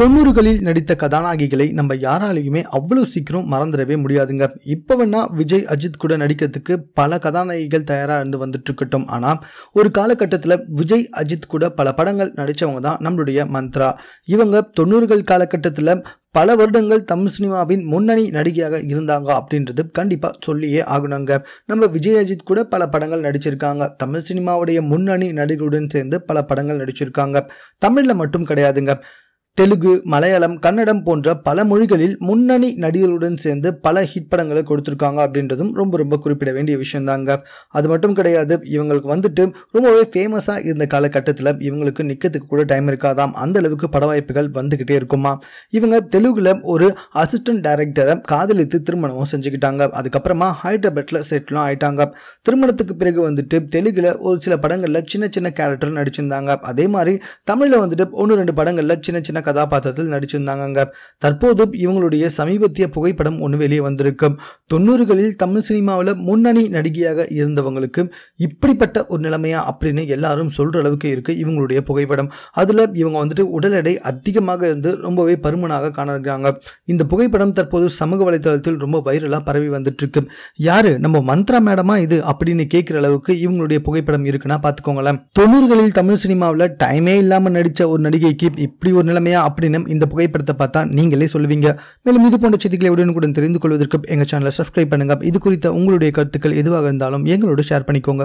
தொண்ணூறுகளில் நடித்த கதாநாயகிகளை நம்ம யாராலையுமே அவ்வளோ சீக்கிரம் மறந்துடவே முடியாதுங்க. இப்போ வேணா விஜய் அஜித் கூட நடிக்கிறதுக்கு பல கதாநாயகிகள் தயாராக இருந்து வந்துட்டு இருக்கட்டும் ஆனால் ஒரு காலகட்டத்தில் விஜய் அஜித் கூட பல படங்கள் நடித்தவங்க தான் நம்மளுடைய மந்த்ரா. இவங்க தொண்ணூறுகள் காலகட்டத்தில் பல வருடங்கள் தமிழ் சினிமாவின் முன்னணி நடிகையாக இருந்தாங்க அப்படின்றது கண்டிப்பாக சொல்லியே ஆகணுங்க. நம்ம விஜய் அஜித் கூட பல படங்கள் நடிச்சிருக்காங்க. தமிழ் சினிமாவுடைய முன்னணி நடிகருடன் சேர்ந்து பல படங்கள் நடிச்சிருக்காங்க. தமிழில் மட்டும் கிடையாதுங்க. தெலுங்கு மலையாளம் கன்னடம் போன்ற பல மொழிகளில் முன்னணி நடிகர்களுடன் சேர்ந்து பல ஹிட் படங்களை கொடுத்துருக்காங்க அப்படின்றதும் ரொம்ப ரொம்ப குறிப்பிட வேண்டிய விஷயம்தாங்க. அது மட்டும் கிடையாது இவங்களுக்கு வந்துட்டு ரொம்பவே ஃபேமஸாக இருந்த காலகட்டத்தில் இவங்களுக்கு நிற்கிறதுக்கு கூட டைம் இருக்காதாம். அந்த அளவுக்கு பட வாய்ப்புகள் வந்துக்கிட்டே இருக்குமா? இவங்க தெலுங்குல ஒரு அசிஸ்டன்ட் டைரக்டரை காதலித்து திருமணமும் செஞ்சுக்கிட்டாங்க. அதுக்கப்புறமா ஹைதராபாத்தில் செட்டிலும் ஆயிட்டாங்க. திருமணத்துக்கு பிறகு வந்துட்டு தெலுங்குல ஒரு சில படங்களில் சின்ன சின்ன கேரக்டர் நடிச்சிருந்தாங்க. அதே மாதிரி தமிழில் வந்துட்டு ஒன்று ரெண்டு படங்களில் சின்ன சின்ன கதாபாத்திரத்தில் நடிச்சிருந்தாங்க தற்போது இவங்களுடைய சமீபத்திய புகைப்படம் ஒன்று வெளியே வந்திருக்கும். தொண்ணூறுகளில் தமிழ் சினிமாவில் முன்னணி நடிகையாக இருந்தவங்களுக்கு இப்படிப்பட்ட ஒரு நிலைமையா அப்படின்னு எல்லாரும் சொல்ற அளவுக்கு இருக்கு இவங்களுடைய புகைப்படம். அதில் இவங்க வந்துட்டு உடல் எடை அதிகமாக இருந்து ரொம்பவே பருமனாக காணறாங்க இந்த புகைப்படம் தற்போது சமூக வலைதளத்தில் ரொம்ப வைரலாக பரவி வந்துட்டு இருக்கு யாரு? நம்ம மந்த்ரா மேடமா இது அப்படின்னு கேட்குற அளவுக்கு இவங்களுடைய புகைப்படம் இருக்குன்னா பார்த்துக்கோங்களேன் தொண்ணூறுகளில் தமிழ் சினிமாவில் டைமே இல்லாமல் நடித்த ஒரு நடிகைக்கு இப்படி ஒரு நிலைமையா அப்படின்னு இந்த புகைப்படத்தை பார்த்தா நீங்களே சொல்லுவீங்க. மேலும் இது போன்ற செய்திகளை உடனுக்குடன் தெரிந்து கொள்வதற்கு எங்கள் சேனலை சப்ஸ்கிரைப் பண்ணுங்க. இது குறித்த உங்களுடைய கருத்துக்கள் எதுவாக இருந்தாலும் எங்களோட ஷேர் பண்ணிக்கோங்க.